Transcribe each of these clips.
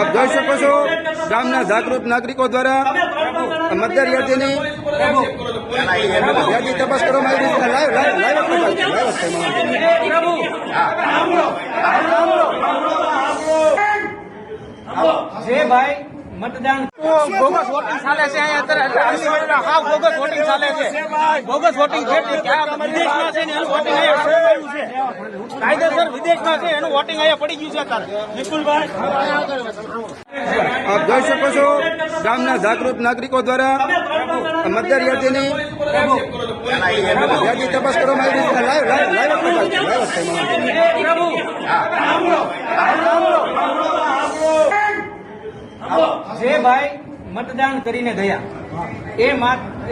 આપ જોઈ શકો છો, ગામના જાગૃત નાગરિકો દ્વારા મતદાર યાદીની યાદી તપાસ કરવામાં આવી છે. લાઈવ લાઈવ લાઈવ જે ભાઈ મતદાન બોગસ વોટિંગ ચાલે છે અહીંયા અત્યારે. હાવ બોગસ વોટિંગ ચાલે છે. બોગસ વોટિંગ છે વિદેશમાં છે એનું વોટિંગ અહીંયા છે. કાયદેસર વિદેશમાં છે એનું વોટિંગ અહીંયા પડી ગયું છે અત્યારે. વિપુલભાઈ આપ જોઈ શકો છો ગામના જાગૃત નાગરિકો દ્વારા મતદાર યાદીની યાદી તપાસ કરવામાં આવી રહી લાઈવ લાઈવ લાઈવ તપાસ, લાઈવ જે ભાઈ મતદાન કરીને ગયા. એ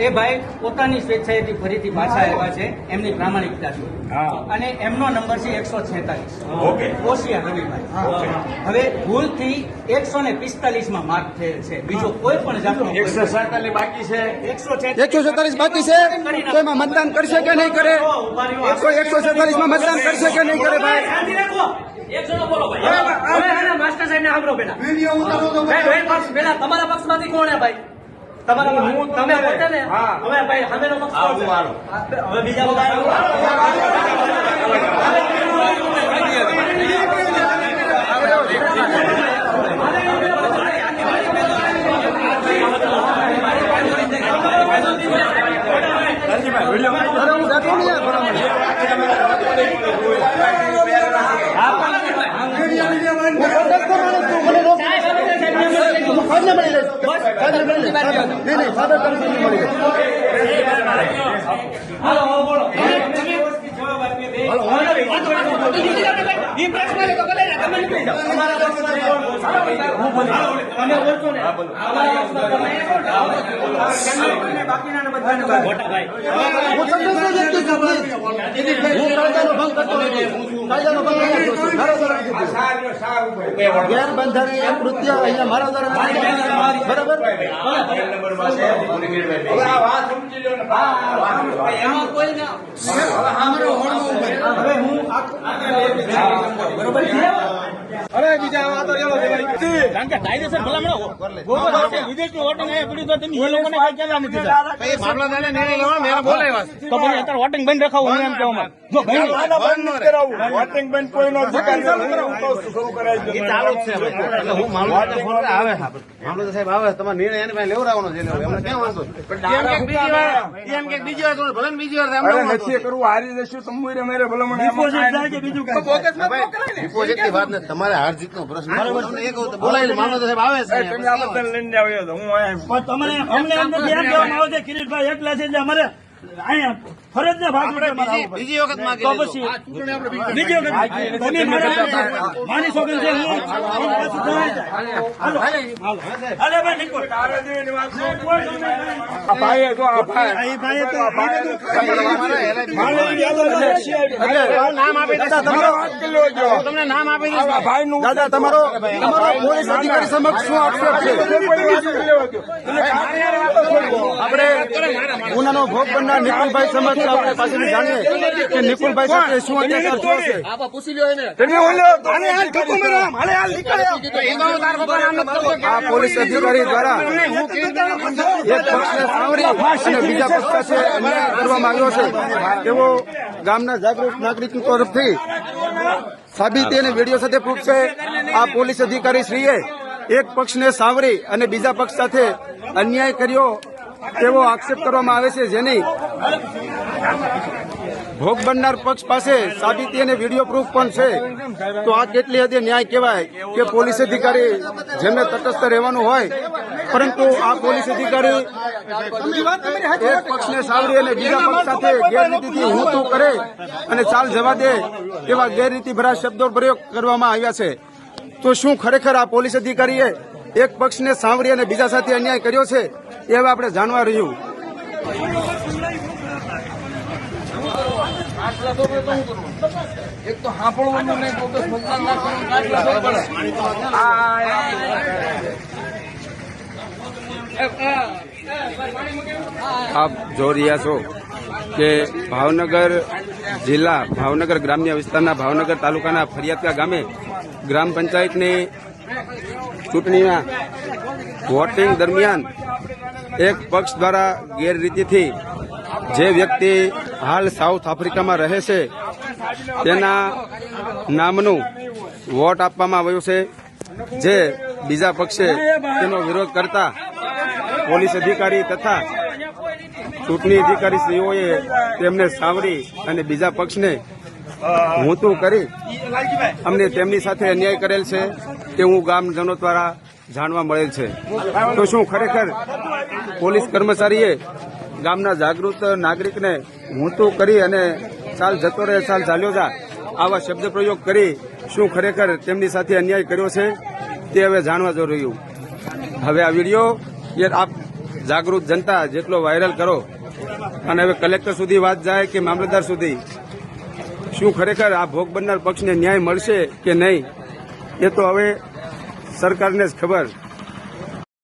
એ ભાઈ પોતાની સ્વેચ્છાએથી ફરીથી પાછા આવ્યા છે. એમની પ્રામાણિકતાથી અને એમનો નંબર છે એકસો છેતાલીસ. ઓશિયા રવિભાઈ. હવે ભૂલથી એકસો ને પિસ્તાલીસમાં માર્ક થયેલ છે. બીજો કોઈ પણ જાતનો એકસો બાકી છે. એકસો એકસો છેતાલીસ બાકી છે. તો એમાં મતદાન કરશે કે નહીં કરે? કોઈ એકસો છેતાલીસમાં મતદાન કરશે કે નહીં કરે ભાઈ? માસ્ટર સાહેબ ને સાંભળો પેલા પેલા તમારા પક્ષમાંથી કોણ હે ભાઈ? તમારા હું તમે પોતે ને હવે ભાઈ છે? હવે બીજા બધા અરે હું બેઠો નહીં યાર બરાબર. નહીં, નહીં, સાદા તરીકે નહીં મળી જાય. હાલો મારા દ્વારા. ગેરબંધારણીય કૃત્ય અહીંયા મારા એમાં કોઈ ના હવે હું અરે બરોબર છે કારણ કે કાયદેસર ભલામણો ગોબર હશે, વોટિંગ અહીંયા પડ્યું તો તમે એ લોકોને કાંઈ કહેતા નથી તો પછી અત્યારે વોટિંગ બંધ રખાવું હું એમ કહેવા માંગુ. જો ભાઈ વોટિંગ બંધ કોઈ નો મામલતદાર સાહેબ આવે તમારે નિર્ણય એને પાસે લેવડાવવાનો છે એમને ક્યાં વાંધો? એમ કે બીજી વાર એમ કે બીજી વાર તો ભલે બીજી વાર નથી કરવું હારી જશું ભલામણ વાત નથી. તમારે હાર જીતનો પ્રશ્ન એક વખત બોલાવી મામલતદાર સાહેબ આવે છે તમે આ બધા લઈને આવ્યો તો હું તમને અમને એમ કહેવામાં આવે છે કિરીટભાઈ એકલા છે એટલે અમારે ફરજના ભાગરૂપે અમારે આવવું પડે. બીજી વખત માગી તો પછી આ ચૂંટણી આપણે બીજી બીજી વખત તમે મારા માની સોગંદ છે હું હું પાછું જણાઈ જાય. હાલો. હાલો હાલે ભાઈ નિકોલ આ ભાઈએ જો આ ભાઈ તો આ નામ આપી દાદા તમારો વાત કરી લેજો. તમને નામ આપી આ ભાઈનું દાદા તમારો તમારો પોલીસ અધિકારી સમક્ષ શું આક્ષેપ છે. આપણે ગુનાનો ભોગ બનનાર નિકુલભાઈ સમક્ષ આપણે પાસેથી જાણીએ કે નિકુલભાઈ સાથે શું અત્યાચાર થયો છે. તમે બોલ્યો આને હાલ ઠકો મેરા હાલે હાલ નીકળ્યો. આ પોલીસ અધિકારી દ્વારા એક પક્ષને સાવરી અને બીજા પક્ષ સાથે અન્યાય કરવામાં આવ્યો છે. તેવો ગામના જાગૃત નાગરિકો તરફથી સાબિતી અને વીડિયો સાથે પ્રૂફ છે. આ પોલીસ અધિકારી શ્રીએ એક પક્ષને સાવરી અને બીજા પક્ષ સાથે અન્યાય કર્યો. તેવો આક્ષેપ કરવામાં આવે છે જેની ભોગ બનનાર પક્ષ પાસે સાબિતી અને વીડિયો પ્રૂફ પણ છે. તો આ કેટલી હદે ન્યાય કહેવાય કે પોલીસ અધિકારી જેમને તટસ્થ રહેવાનું હોય, પરંતુ આ પોલીસ અધિકારી એક પક્ષને સાવરી અને બીજા પક્ષ સાથે ગેરરીતિથી હું તું કરે અને ચાલ જવા દે એવા ગેરરીતિ ભરા શબ્દો પ્રયોગ કરવામાં આવ્યા છે. તો શું ખરેખર આ પોલીસ અધિકારીએ એક પક્ષને સાંભળી અને બીજા સાથે અન્યાય કર્યો છે? એ આપણે જાણવા રહ્યું. આપ જોઈ રહ્યા છો કે ભાવનગર જિલ્લા, ભાવનગર ગ્રામ્ય વિસ્તારના ભાવનગર તાલુકાના ફરિયાદકા ગામે ગ્રામ પંચાયતની ચૂંટણીના વોટિંગ દરમિયાન એક પક્ષ દ્વારા ગેરરીતિથી જે વ્યક્તિ હાલ સાઉથ આફ્રિકામાં રહે છે, તેના નામનું વોટ આપવામાં આવ્યું છે. જે બીજા પક્ષે તેનો વિરોધ કરતા પોલીસ અધિકારી તથા ચૂંટણી અધિકારી શ્રીઓએ તેમને સાવરી અને બીજા પક્ષને હું કરી અમને તેમની સાથે અન્યાય કરેલ છે તે હું ગામજનો દ્વારા જાણવા મળેલ છે. તો શું ખરેખર પોલીસ કર્મચારીએ ગામના જાગૃત નાગરિકને ઊંતું કરી અને ચાલ જતો રહે ચાલ ચાલ્યો જા આવા શબ્દ પ્રયોગ કરી શું ખરેખર તેમની સાથે અન્યાય કર્યો છે તે હવે જાણવા જો હવે આ વીડિયો આપ જાગૃત જનતા જેટલો વાયરલ કરો અને હવે કલેક્ટર સુધી વાત જાય કે મામલતદાર સુધી, શું ખરેખર આ ભોગ બનનાર પક્ષને ન્યાય મળશે કે નહીં, એ તો હવે સરકારને જ ખબર